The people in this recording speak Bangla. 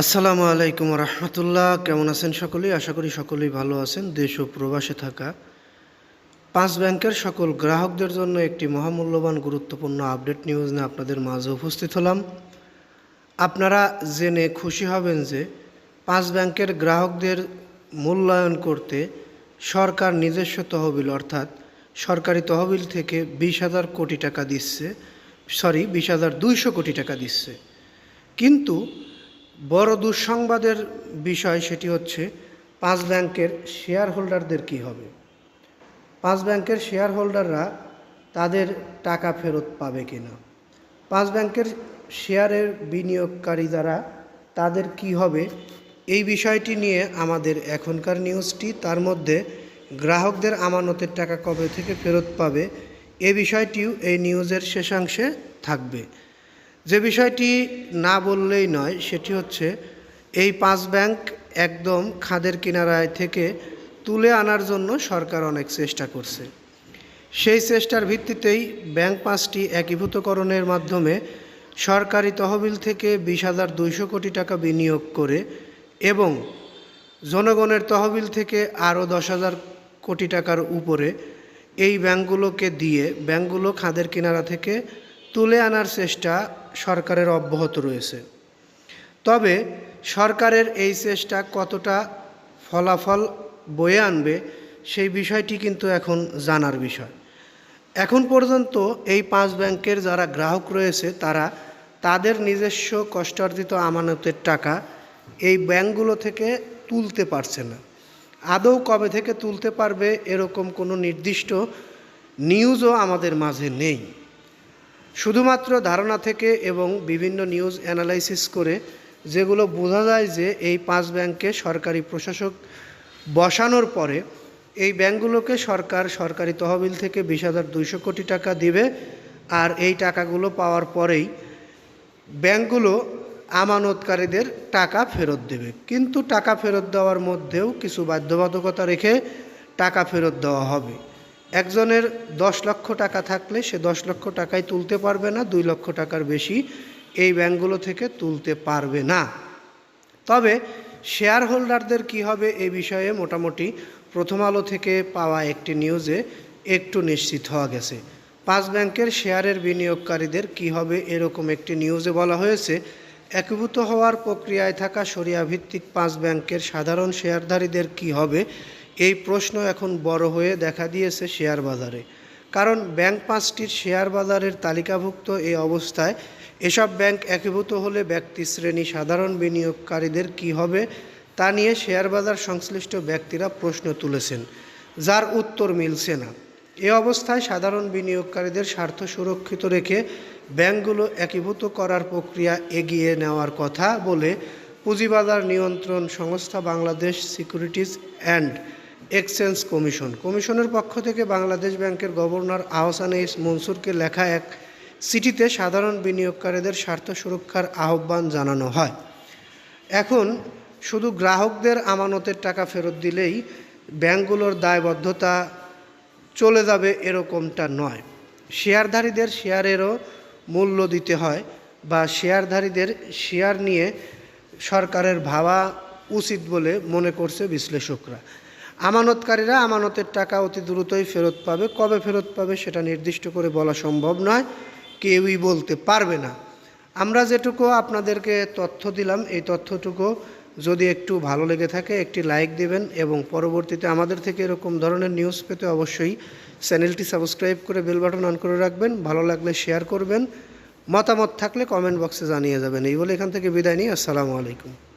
আসসালামু আলাইকুম রহমতুল্লাহ। কেমন আছেন সকলেই? আশা করি সকলেই ভালো আছেন। দেশ ও প্রবাসে থাকা পাঁচ ব্যাংকের সকল গ্রাহকদের জন্য একটি মহামূল্যবান, গুরুত্বপূর্ণ আপডেট নিউজ নিয়ে আপনাদের মাঝে উপস্থিত হলাম। আপনারা জেনে খুশি হবেন যে পাঁচ ব্যাংকের গ্রাহকদের মূল্যায়ন করতে সরকার নিজস্ব তহবিল, অর্থাৎ সরকারি তহবিল থেকে বিশ হাজার কোটি টাকা দিচ্ছে, সরি, বিশ হাজার দুইশো কোটি টাকা দিচ্ছে। কিন্তু বড় দুঃসংবাদের বিষয় সেটি হচ্ছে, পাঁচ ব্যাংকের শেয়ার হোল্ডারদের কী হবে? পাঁচ ব্যাংকের শেয়ার হোল্ডাররা তাদের টাকা ফেরত পাবে কিনা? পাঁচ ব্যাংকের শেয়ারের বিনিয়োগকারী যারা তাদের কি হবে? এই বিষয়টি নিয়ে আমাদের এখনকার নিউজটি, তার মধ্যে গ্রাহকদের আমানতের টাকা কবে থেকে ফেরত পাবে, এ বিষয়টিও এই নিউজের শেষাংশে থাকবে। যে বিষয়টি না বললেই নয়, সেটি হচ্ছে এই পাঁচ ব্যাংক একদম খাদের কিনারায় থেকে তুলে আনার জন্য সরকার অনেক চেষ্টা করছে। সেই চেষ্টার ভিত্তিতেই ব্যাংক পাঁচটি একীভূতকরণের মাধ্যমে সরকারি তহবিল থেকে বিশ হাজার দুইশো কোটি টাকা বিনিয়োগ করে এবং জনগণের তহবিল থেকে আরও দশ হাজার কোটি টাকার উপরে এই ব্যাংকগুলোকে দিয়ে, ব্যাংকগুলো খাদের কিনারা থেকে তুলে আনার চেষ্টা সরকারের অব্যাহত রয়েছে। তবে সরকারের এই চেষ্টা কতটা ফলাফল বয়ে আনবে সেই বিষয়টি কিন্তু এখন জানার বিষয়। এখন পর্যন্ত এই পাঁচ ব্যাংকের যারা গ্রাহক রয়েছে তারা তাদের নিজস্ব কষ্টার্জিত আমানতের টাকা এই ব্যাংকগুলো থেকে তুলতে পারছে না। আদৌ কবে থেকে তুলতে পারবে এরকম কোনো নির্দিষ্ট নিউজও আমাদের মাঝে নেই। শুধুমাত্র ধারণা থেকে এবং বিভিন্ন নিউজ অ্যানালাইসিস করে যেগুলো বোঝা যায় যে এই পাঁচ ব্যাংকে সরকারি প্রশাসক বসানোর পরে এই ব্যাংকগুলোকে সরকার সরকারি তহবিল থেকে বিশ হাজার দুইশো কোটি টাকা দিবে আর এই টাকাগুলো পাওয়ার পরেই ব্যাংকগুলো আমানতকারীদের টাকা ফেরত দেবে। কিন্তু টাকা ফেরত দেওয়ার মধ্যেও কিছু বাধ্যবাধকতা রেখে টাকা ফেরত দেওয়া হবে। একজনের দশ লক্ষ টাকা থাকলে সে দশ লক্ষ টাকায় তুলতে পারবে না, দুই লক্ষ টাকার বেশি এই ব্যাংকগুলো থেকে তুলতে পারবে না। তবে শেয়ার হোল্ডারদের কী হবে এই বিষয়ে মোটামুটি প্রথম আলো থেকে পাওয়া একটি নিউজে একটু নিশ্চিত হওয়া গেছে। পাঁচ ব্যাংকের শেয়ারের বিনিয়োগকারীদের কি হবে এরকম একটি নিউজে বলা হয়েছে। একীভূত হওয়ার প্রক্রিয়ায় থাকা সরিয়া ভিত্তিক পাঁচ ব্যাংকের সাধারণ শেয়ারধারীদের কি হবে এই প্রশ্ন এখন বড় হয়ে দেখা দিয়েছে শেয়ার বাজারে। কারণ ব্যাংক পাঁচটির শেয়ার বাজারের তালিকাভুক্ত এই অবস্থায় এসব ব্যাংক একীভূত হলে ব্যক্তি শ্রেণি সাধারণ বিনিয়োগকারীদের কি হবে তা নিয়ে শেয়ার বাজার সংশ্লিষ্ট ব্যক্তিরা প্রশ্ন তুলেছেন, যার উত্তর মিলছে না। এ অবস্থায় সাধারণ বিনিয়োগকারীদের স্বার্থ সুরক্ষিত রেখে ব্যাংকগুলো একীভূত করার প্রক্রিয়া এগিয়ে নেওয়ার কথা বলে পুঁজিবাজার নিয়ন্ত্রণ সংস্থা Bangladesh securities and exchange commission কমিশনের পক্ষ থেকে বাংলাদেশ ব্যাংকের গভর্নর আহসান এইস মনসুরকে লেখা এক চিঠিতে সাধারণ বিনিয়োগকারীদের স্বার্থ সুরক্ষার আহ্বান জানানো হয়। এখন শুধু গ্রাহকদের আমানতের টাকা ফেরত দিলেই ব্যাংকগুলোর দায়বদ্ধতা চলে যাবে এরকমটা নয়। শেয়ারধারীদের শেয়ারেরও মূল্য দিতে হয় বা শেয়ারধারীদের শেয়ার নিয়ে সরকারের ভাবা উচিত বলে মনে করছে বিশ্লেষকরা। আমানতকারীরা আমানতের টাকা অতি দ্রুতই ফেরত পাবে। কবে ফেরত পাবে সেটা নির্দিষ্ট করে বলা সম্ভব নয়। কেউই বলতে পারবে না। আমরা যেটুকু আপনাদেরকে তথ্য দিলাম, এই তথ্যটুকু যদি একটু ভালো লেগে থাকে, একটি লাইক দেবেন এবং পরবর্তীতে আমাদের থেকে এরকম ধরনের নিউজ পেতে অবশ্যই চ্যানেলটি সাবস্ক্রাইব করে বেল বাটন অন করে রাখবেন। ভালো লাগলে শেয়ার করবেন। মতামত থাকলে কমেন্ট বক্সে জানিয়ে যাবেন। এই বলে এখান থেকে বিদায় নিই। আসসালামু আলাইকুম।